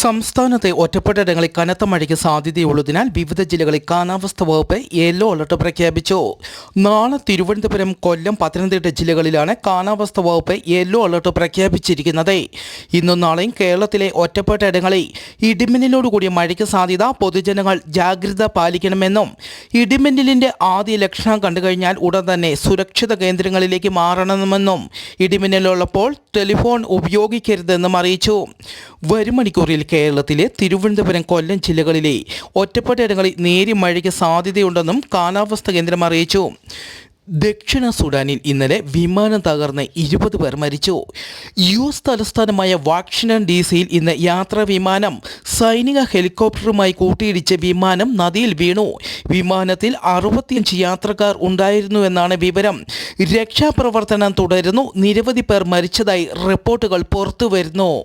സംസ്ഥാനത്തെ ഒറ്റപ്പെട്ടയിടങ്ങളിൽ കനത്ത മഴയ്ക്ക് സാധ്യതയുള്ളതിനാൽ വിവിധ ജില്ലകളിൽ കാലാവസ്ഥ വകുപ്പ് യെല്ലോ അലർട്ട് പ്രഖ്യാപിച്ചു. നാളെ തിരുവനന്തപുരം കൊല്ലം പത്തനംതിട്ട ജില്ലകളിലാണ് കാലാവസ്ഥ വകുപ്പ് യെല്ലോ അലർട്ട് പ്രഖ്യാപിച്ചിരിക്കുന്നത്. ഇന്നും നാളെയും കേരളത്തിലെ ഒറ്റപ്പെട്ടയിടങ്ങളിൽ ഇടിമിന്നലോടുകൂടിയ മഴയ്ക്ക് സാധ്യത പൊതുജനങ്ങൾ ജാഗ്രത പാലിക്കണമെന്നും ഇടിമിന്നലിന്റെ ആദ്യ ലക്ഷണം കണ്ടുകഴിഞ്ഞാൽ ഉടൻ തന്നെ സുരക്ഷിത കേന്ദ്രങ്ങളിലേക്ക് മാറണമെന്നും ഇടിമിന്നലുള്ളപ്പോൾ ടെലിഫോൺ ഉപയോഗിക്കരുതെന്നും അറിയിച്ചു. വരും മണിക്കൂറിൽ കേരളത്തിലെ തിരുവനന്തപുരം കൊല്ലം ജില്ലകളിലെ ഒറ്റപ്പെട്ടയിടങ്ങളിൽ നേരിയ മഴയ്ക്ക് സാധ്യതയുണ്ടെന്നും കാലാവസ്ഥാ കേന്ദ്രം അറിയിച്ചു. ദക്ഷിണ സുഡാനിൽ ഇന്നലെ വിമാനം തകർന്ന് ഇരുപത് പേർ മരിച്ചു. യു എസ് തലസ്ഥാനമായ വാഷിംഗ്ടൺ ഡി സിയിൽ ഇന്ന് യാത്രാ വിമാനം സൈനിക ഹെലികോപ്റ്ററുമായി കൂട്ടിയിടിച്ച് വിമാനം നദിയിൽ വീണു. വിമാനത്തിൽ അറുപത്തിയഞ്ച് യാത്രക്കാർ ഉണ്ടായിരുന്നുവെന്നാണ് വിവരം. രക്ഷാപ്രവർത്തനം തുടരുന്നു. നിരവധി പേർ മരിച്ചതായി റിപ്പോർട്ടുകൾ പുറത്തുവരുന്നു.